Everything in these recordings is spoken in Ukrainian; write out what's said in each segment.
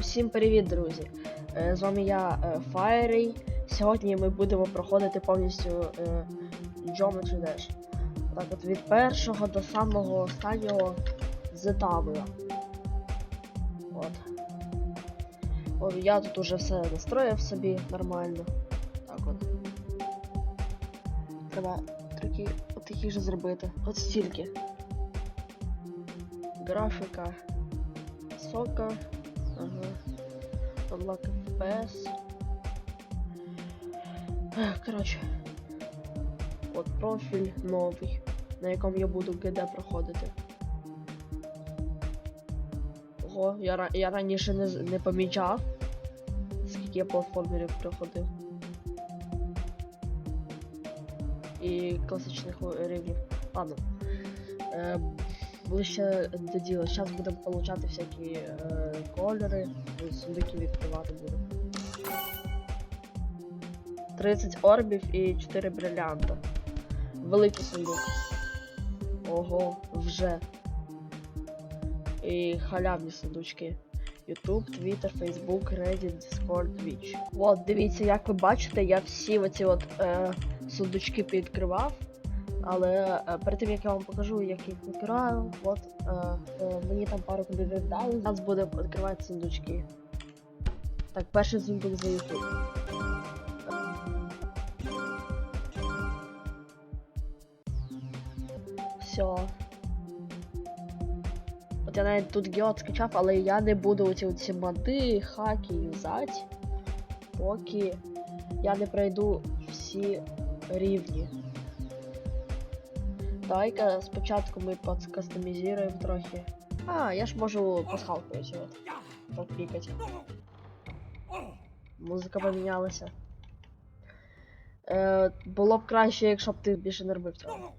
Усім привіт, друзі! Е, З вами я е, Файрей. Сьогодні ми будемо проходити повністю е, Geometry Dash. Так от від першого до самого останнього з табора. От. О, я тут уже все настроїв собі нормально. Так от. Треба такі, от такі ж зробити. От стільки. Графіка. Сока. Ага. Unlock FPS. Ех, Коротше. От профіль новий, на якому я буду ГД проходити. Ого, я, я раніше не, не помічав, скільки я платформерів проходив. І класичних рівнів. Ладно. Е, ближче до діла. Зараз будемо получати всякі е, кольори, сундуки відкривати будемо. 30 орбів і 4 брилянта. Великий сундук. Ого, вже. І халявні сундучки. YouTube, Twitter, Facebook, Reddit, Discord, Twitch. От, дивіться, як ви бачите, я всі оці от е, сундучки підкривав. Але е, перед тим як я вам покажу, як їх відкриваю, от е, е, мені там пару кредитів дали. Зараз будемо відкривати сундучки. Так, перший сундук за YouTube. Все. От я навіть тут геот скачав, але я не буду оці оці моди, хаки юзати, поки я не пройду всі рівні. Давай-ка спочатку ми подкастомізуємо трохи. А, я ж можу пасхалкою от попікати. Музика помінялася. Е, було б краще, якщо б ти більше не робив цього.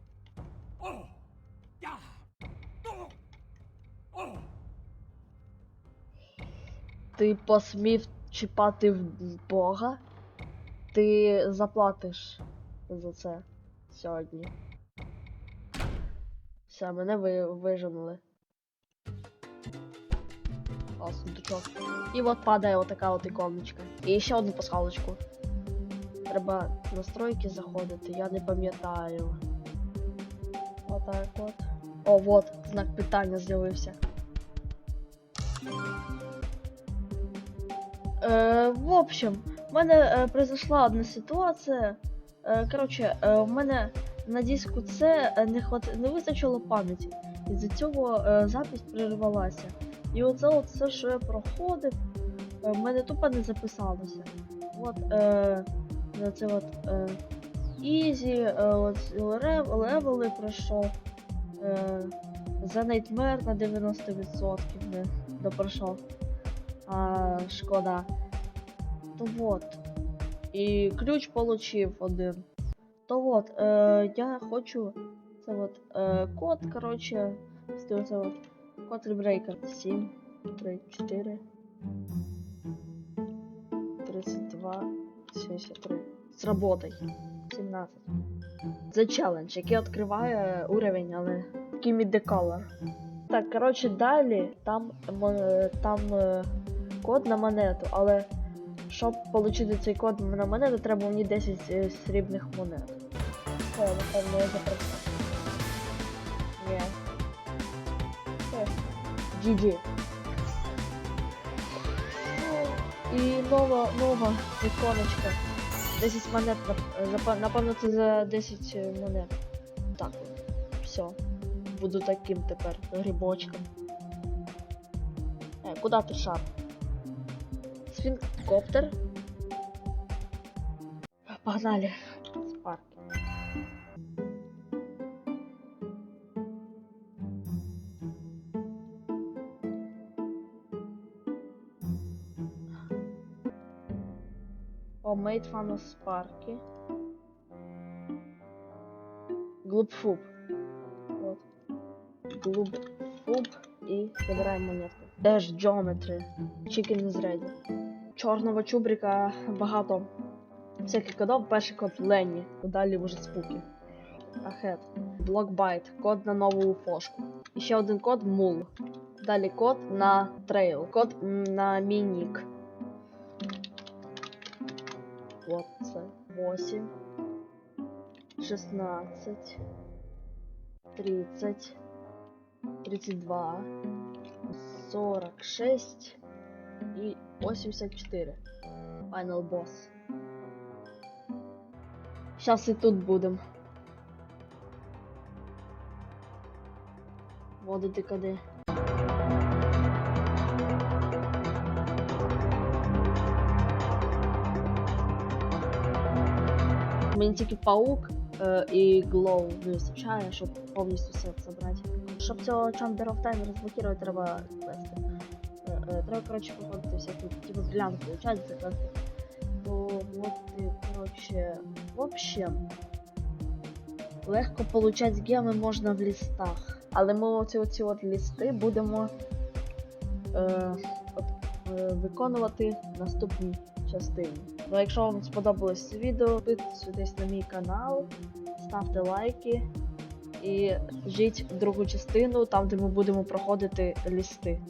Ти посмів чіпати в Бога? Ти заплатиш за це сьогодні. Все, мене ви, виженули. О, сундучок. І от падає отака от іконочка. І ще одну пасхалочку. Треба настройки заходити, я не пам'ятаю. Отак от. О, вот, знак питання з'явився. Е, в общем, в мене е, произошла одна ситуація. Е, коротше, е, в мене на диску це е, не хват... не вистачило пам'яті. І з цього е, запись перервалася. І оце от все, що я проходив, е, в мене тупо не записалося. От е, це от Easy, е, от левели пройшов. Е, за Nightmare на 90% не допройшов. А, шкода. То вот. І ключ получив один. То вот, е, я хочу. Це от е, код, короче. Це це от. Код ребрейкер 7, 3, 4, 32, 73. Сработай. 17. The Challenge, який відкриває уровень, але такий color. Так, коротше, далі там, там е, код на монету, але щоб отримати цей код на монету, треба мені 10 е, срібних монет. Все, напевно, я запрацював. Ні. GG. І нова, нова іконочка. 10 монет, напевно, це за 10 монет. Так, все. Буду таким тепер грибочком. Е, куди ти шар? Свінкоптер. Погнали. Спарк. Made of Sparky. Глупфуб. Вот. Глупфуб і забираємо монетку. Dash Geometry. Chicken is ready. Чорного чубрика багато всяких кодов. Перший код Ленні. Далі вже спуки. Ahead. Blockbite. Код на нову фошку. І ще один код Мул. Далі код на трейл. Код на мій нік. Вот це. 8. 16. 30. 32. 46. І 84. Final boss. Щас і тут будем. Водити куди. Мені тільки паук е, і глоу не вистачає, щоб повністю все забрати. Щоб цього Chamber of Time розблокувати, треба квести. Е, е, треба, коротше, проходити всякі, типу, глянь, получать за квести. То от, коротше, в общем, легко получать геми можна в лістах. Але ми оці оці от лісти будемо е, от, е, виконувати в наступній частині. Ну, якщо вам сподобалось це відео, підписуйтесь на мій канал, ставте лайки і жіть другу частину, там де ми будемо проходити лісти.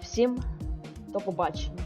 Всім до побачення!